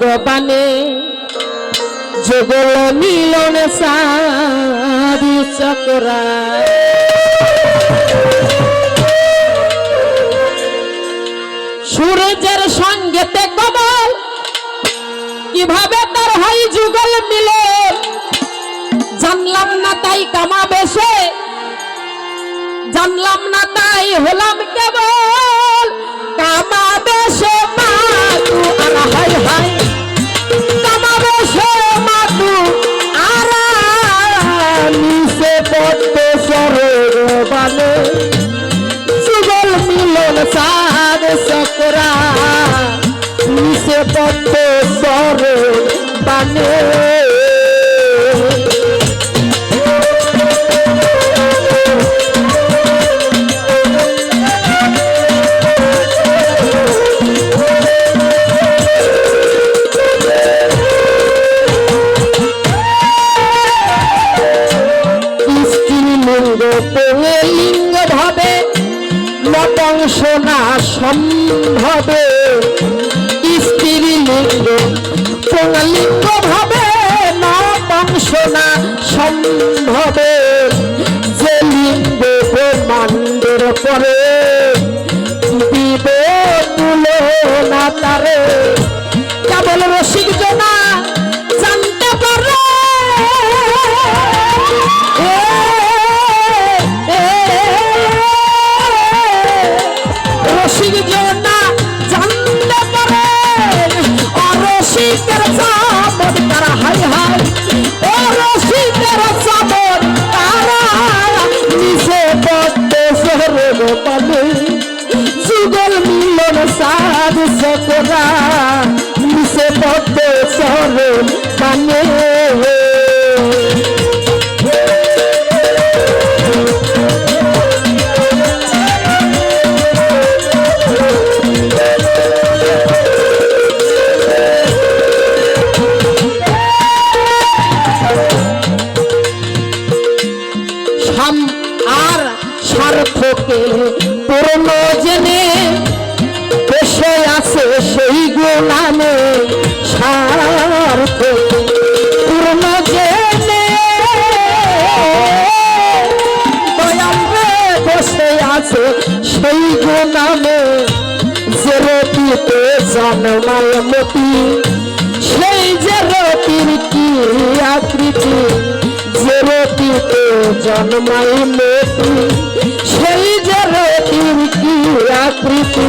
স্বর্গপানে যুগল মিলন সারি চকরা সূর্যের সঙ্গেতে কমল কীভাবে তার হয় যুগল মিলে জানলাম না তাই কামাবে সে জানলাম না তাই হলাম কেবল সকরা নিচে পড়তে সরোর বানে। নটংশ না সম্ভবে। স্ত্রীলিঙ্গ লিঙ্গ ভাবে না শোনা সম্ভবে। যে লিঙ্গ ব্রহ্মাণ্ডের পরে যুগল মিলন সাদ সকরা রতিতে জন্মাল মতি সেই যে রতির কি আকৃতি, যে রতিতে জন্মাই মতি। সেই যে রতির কি আকৃতি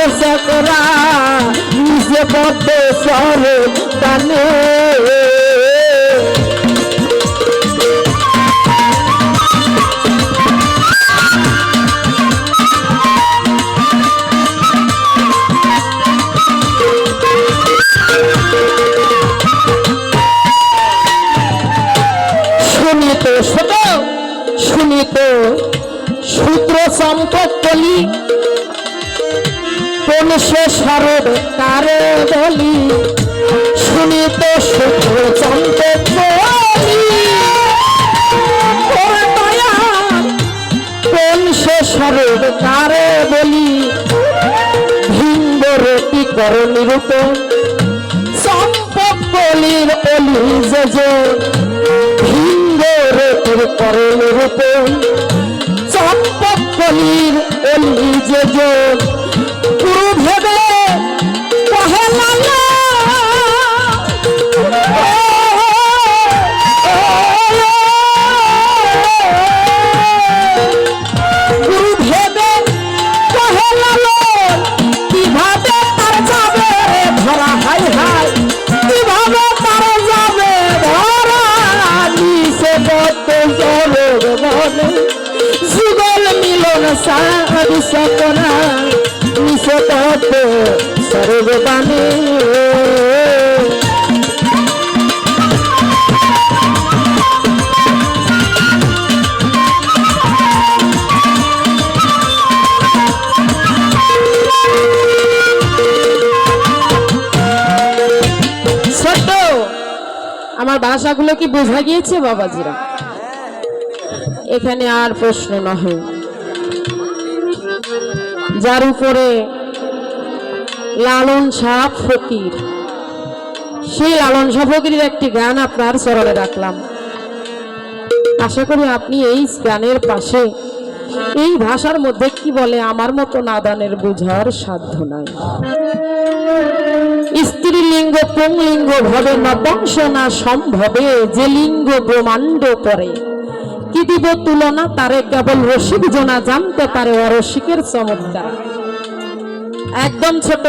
সাদ সকরা নিজে বদ্ধ সরে বানে সরব কারে বলি, শুনিত শূদ্র সম্পদ কলি কোন সে সরব কারে বলি? ভিঙ্গ রতি কর নিরূপণ সম্পদ কলির অলি যে যে। ভিঙ্গরের করণ রূপণ চম্পক কলির অলি যে। हरि सपना আমার ভাষাগুলো কি বোঝা গিয়েছে বাবাজিরা? এখানে আর প্রশ্ন নহে। যার উপরে লালন শাহ ফকির। সেই লালন শাহ ফকিরের একটি গান আপনার স্মরণে রাখলাম। আশা করি আপনি এই গানের পাশে এই ভাষার মধ্যে কি বলে আমার মতো নাদানের বুঝার সাধ্য নাই। স্ত্রীলিঙ্গ, পুংলিঙ্গ, ভবে নবংশ না সম্ভবে, যে লিঙ্গ ব্রহ্মাণ্ড পরে কি দিব তুলনা তারে কেবল রসিক জোনা জানতে পারে অরসিকের চমৎকার। একদম ছোট।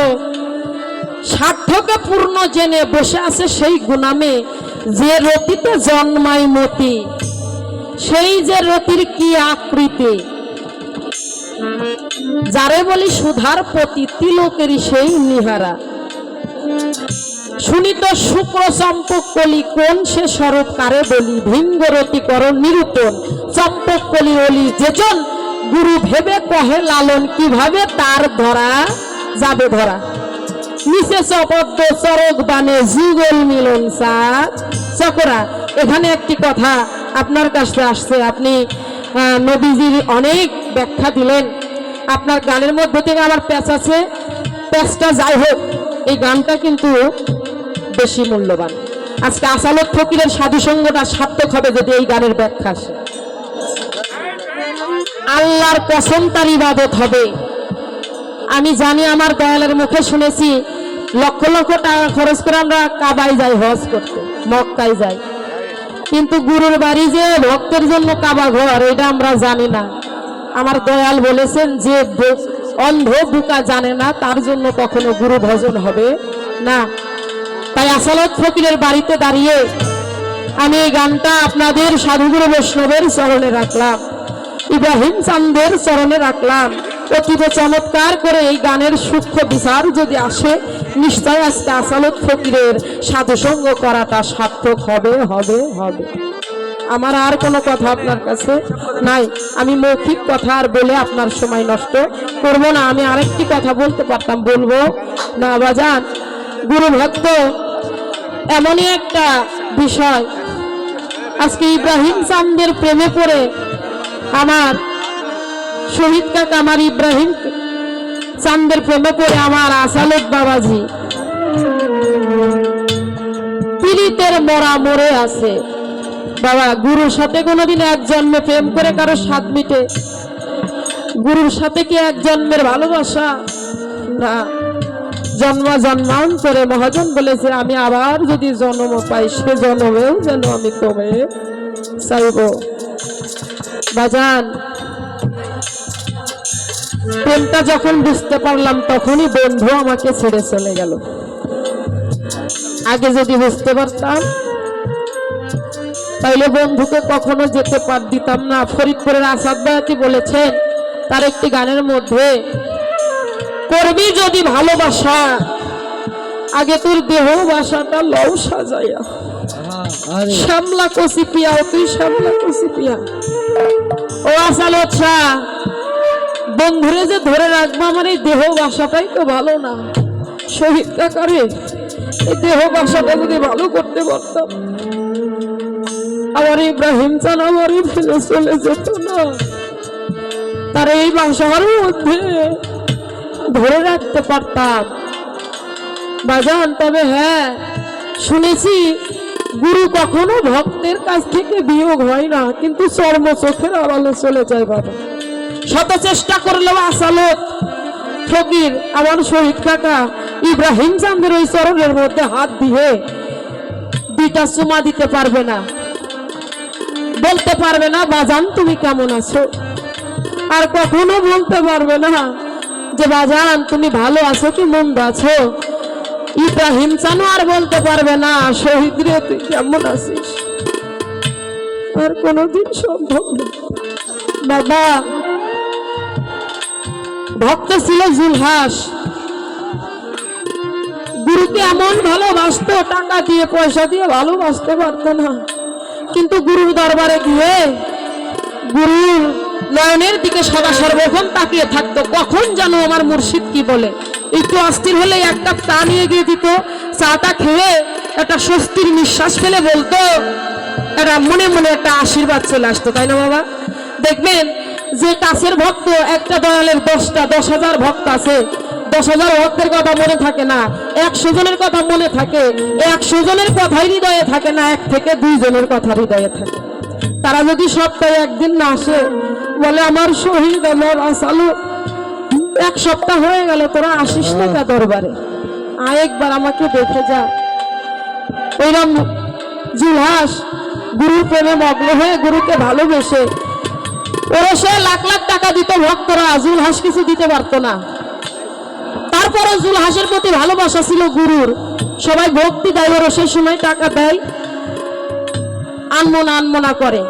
সার্থকে পূর্ণ জেনে বসে আছে সেই গুনামে যে রতিতে জন্মায় মতি। সেই যে রতির কি আকৃতি? যারে বলি সুধার প্রতি তিলকেরই সেই নিহারা। শুনিত শুক্র চম্পক কলি কোন সে স্বরূপ কারে বলি? ভিঙ্গরতি কর নিরূপণ। চম্পক কলি অলি যেজন গুরু ভেবে কহে লালন কীভাবে তার ধরা যাবে ধরা? নিচে চপদ্দ চরক বানে যুগল মিলন সাত চকরা এখানে একটি কথা আপনার কাছে আসছে। আপনি আহ, নবীজির অনেক ব্যাখ্যা দিলেন। আপনার গানের মধ্যে থেকে আমার প্যাচ আছে। প্যাচটা যাই হোক এই গানটা কিন্তু বেশি মূল্যবান। আজকে আসালত ফকিরের সাধু সঙ্গটা সার্থক হবে যদি এই গানের ব্যাখ্যা আসে। আল্লাহর কসম তার ইবাদত হবে। আমি জানি আমার দয়ালের মুখে শুনেছি, লক্ষ লক্ষ টাকা খরচ করে আমরা কাবাই যাই, হজ করতে, মক্কায় যাই। কিন্তু গুরুর বাড়ি যে ভক্তের জন্য কাবা ঘর, এটা আমরা জানি না। আমার দয়াল বলেছেন যে অন্ধ বুকা জানে না, তার জন্য কখনো গুরু ভজন হবে না। তাই আসালত ফকিরের বাড়িতে দাঁড়িয়ে আমি এই গানটা আপনাদের সাধুগুরু বৈষ্ণবের চরণে রাখলাম, ইব্রাহিম চান্দের চরণে রাখলাম। অতীব চমৎকার করে এই গানের সূক্ষ্ম বিচার যদি আসে, নিশ্চয় আজকে আসালত ফকিরের সাধুসঙ্গ করাটা সার্থক হবে হবে হবে। আমার আর কোনো কথা আপনার কাছে নাই। আমি মৌখিক কথা আর বলে আপনার সময় নষ্ট করব না। আমি আরেকটি কথা বলতে পারতাম, বলব, না বাজান গুরু ভক্ত এমনই একটা বিষয়। আজকে ইব্রাহিম চান্দের প্রেমে পড়ে আমার শহীদ কাকা আমার ইব্রাহিম চান্দের প্রেমে পড়ে আমার আসালত বাবাজি। পীড়িতের মরা মরে আছে। বাবা, গুরুর সাথে কোনোদিন এক জন্মে প্রেম করে কারও স্বাদ মিটে। গুরুর সাথে কি এক জন্মের ভালোবাসা? না। জন্ম জন্মান্তরে মহাজন বলেছে, আমি আবার যদি জন্ম পাই, সে জন্মেও যেন আমি তবে চাইব। বাজান, প্রেমটা যখন বুঝতে পারলাম, তখনই বন্ধু আমাকে ছেড়ে চলে গেল। আগে যদি বুঝতে পারতাম, তাইলে বন্ধুকে কখনো যেতে পার দিতাম না। ফরিদপুরের আসাদ বলেছেন, তার একটি গানের মধ্যে করবি যদি ভালোবাসা? আগে তোর দেহ বাসাটা লও সাজাইয়া শ্যামলা কষি পিয়া তুই শ্যামলা কষি পিয়া। ও আসালত শাহ বন্ধুরে যে ধরে রাখব আমার এই দেহ বাসাটাই তো ভালো না। শহীদ কাকারে এই দেহ বাসাটা যদি ভালো করতে পারতাম। আমার ইব্রাহিম চান আমারই ফেলে চলে যেত না। তার এই বাসার মধ্যে ধরে রাখতে পারতাম। বাজান, তবে হ্যাঁ শুনেছি গুরু কখনো ভক্তের কাছ থেকে বিয়োগ হয় না, কিন্তু চর্ম চোখের আড়ালে চলে যায় বাবা। শত চেষ্টা করলেও আসালত। ফকির, আমার শহীদ কাকা ইব্রাহিম চান্দের ওই চরণের মধ্যে হাত দিয়ে দুইটা চুমা দিতে পারবে না। বলতে পারবে না, বাজান, তুমি কেমন আছো? আর কখনো বলতে পারবে না যে বাজান, তুমি ভালো আছো কি মন্দ আছো? ইব্রাহিম চানু আর বলতে পারবে না, শহীদ রে, তুই কেমন আছিস? আর কোনোদিন সম্ভব না। বাবা, ভক্ত ছিল জুলহাস। গুরুকে এমন ভালোবাসতো, টাকা দিয়ে, পয়সা দিয়ে ভালোবাসতে পারতো না। কিন্তু গুরুর দরবারে গিয়ে গুরুর নয়নের দিকে সদা সর্বক্ষণ তাকিয়ে থাকতো। কখন জানো আমার মুর্শিদ কি বলে? একটু অস্থির হলে এক কাপ চা নিয়ে গিয়ে দিত। চাটা খেয়ে একটা স্বস্তির নিঃশ্বাস ফেলে বলতো একটা মনে মনে একটা আশীর্বাদ চলে আসতো, তাই না বাবা? দেখবেন যে কাছের ভক্ত, একটা দয়ালের দশটা, দশ হাজার ভক্ত আছে। দশ হাজার ভক্তের কথা মনে থাকে না, একশো জনের কথা মনে থাকে। একশো জনের কথাই হৃদয়ে থাকে না, এক থেকে দুই জনের কথা হৃদয়ে থাকে। তারা যদি সপ্তাহে একদিন না আসে বলে আমার শহীদ আমার আসালু এক সপ্তাহ হয়ে গেল তোরা আসিস না কা দরবারে? আয় একবার আমাকে দেখে যা। ওইরকম জুলহাস গুরুর প্রেমে মগ্ন হয়ে গুরুকে ভালোবেসে ওরা সে লাখ লাখ টাকা দিত ভক্তরা জুলহাস কিছু দিতে পারতো না। তারপরে জুলহাসের প্রতি ভালোবাসা ছিল গুরুর। সবাই ভক্তি দেয় ওরা সেই সময় টাকা দেয় আনমনা আনমনা করে।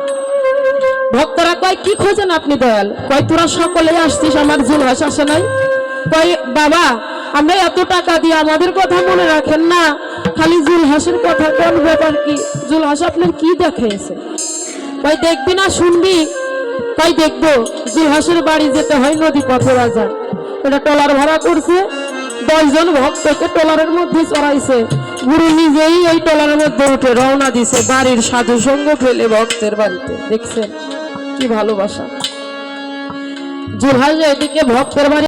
ভক্তরা কয়, কি খোঁজেন আপনি দয়াল? কয়, তোরা সকলে আসছিস, আমার জুলহাস আসে নাই কয়, বাবা আমরা এত টাকা দিয়ে আমাদের কথা মনে রাখেন না। খালি জুলহাসের কথা কোন? ব্যাপার কি? জুলহাস আপনার কি দেখাইছে? কয়, দেখবি না, শুনবি? কয়, দেখব। জুলহাসের বাড়ি যেতে হয় নদী পথে বাজার এটা টলার ভাড়া করছে। দশজন ভক্তকে টলারের মধ্যে চড়াইছে। গুরু নিজেই এই টলারের মধ্যে উঠে রওনা দিছে বাড়ির সাধু সঙ্গ ফেলে ভক্তের বাড়িতে। দেখছেন? কি ভালোবাসা। জুলহাস এদিকে ভক্তের বাড়ি